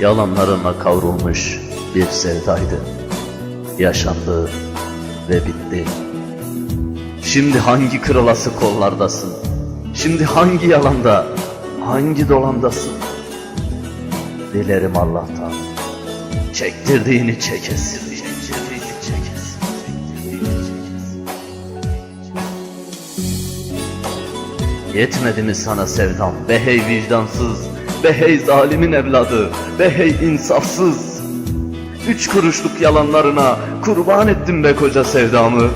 Yalanlarına kavrulmuş bir sevdaydı. Yaşandı ve bitti. Şimdi hangi kırılası kollardasın? Şimdi hangi yalanda, hangi dolandasın? Dilerim Allah'tan çektirdiğini çekesin. Yetmedi mi sana sevdam be hey vicdansız Be hey zalimin evladı Be hey insafsız. Üç kuruşluk yalanlarına kurban ettim be koca sevdamı.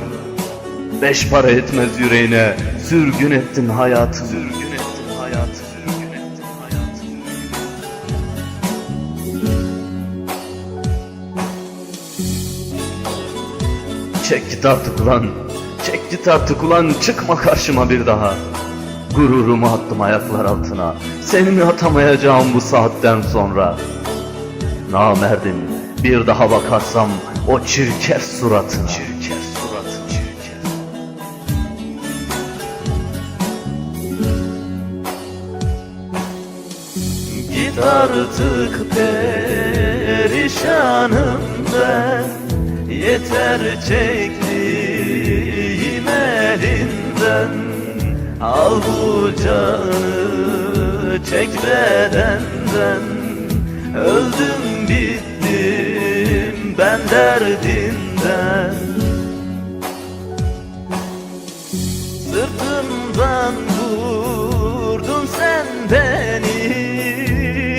Beş para etmez yüreğine Sürgün ettin hayatı. Sürgün ettin hayatı Çek git artık ulan Çek git artık ulan çıkma karşıma bir daha Gururumu attım ayaklar altına. Seni atamayacağım bu saatten sonra. Namerdim bir daha bakarsam o çirkef suratına. Çirkef suratına çirkef. Git artık perişanım ben Yeter çektiğim elinden Al bu canı çek bedenden. Öldüm bittim ben derdinden. Sırtımdan vurdun sen beni.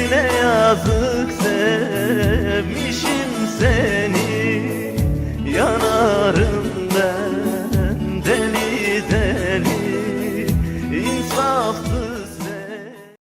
Ne yazık sevmişim seni. Yanarım